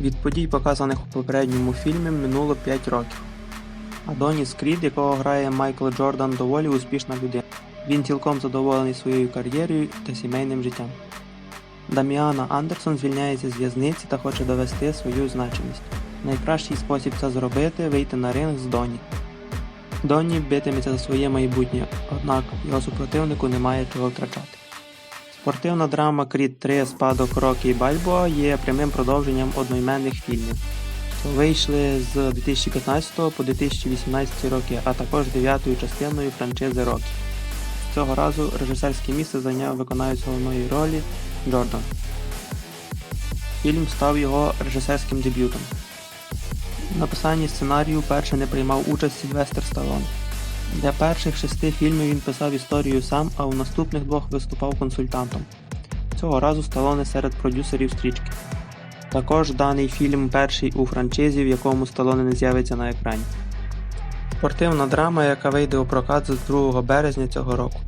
Від подій, показаних у попередньому фільмі, минуло 5 років. Адоніс Крід, якого грає Майкл Джордан, доволі успішна людина. Він цілком задоволений своєю кар'єрою та сімейним життям. Даміана Андерсон звільняється з в'язниці та хоче довести свою значимість. Найкращий спосіб це зробити вийти на ринг з Доні. Доні битиметься за своє майбутнє, однак його супротивнику немає чого втрачати. Спортивна драма Крід 3 Спадок Рокі і Бальбоа є прямим продовженням одноіменних фільмів, вийшли з 2015 по 2018 роки, а також дев'ятою частиною франшизи Рокі. Цього разу режисерське місце зайняв виконавець головної ролі Джордан. Фільм став його режисерським дебютом. В написанні сценарію перше не приймав участь Сільвестр Сталлоне. Для перших шести фільмів він писав історію сам, а у наступних двох виступав консультантом. Цього разу Сталоне серед продюсерів стрічки. Також даний фільм перший у франшизі, в якому Сталоне не з'явиться на екрані. Спортивна драма, яка вийде у прокат з 2 березня цього року.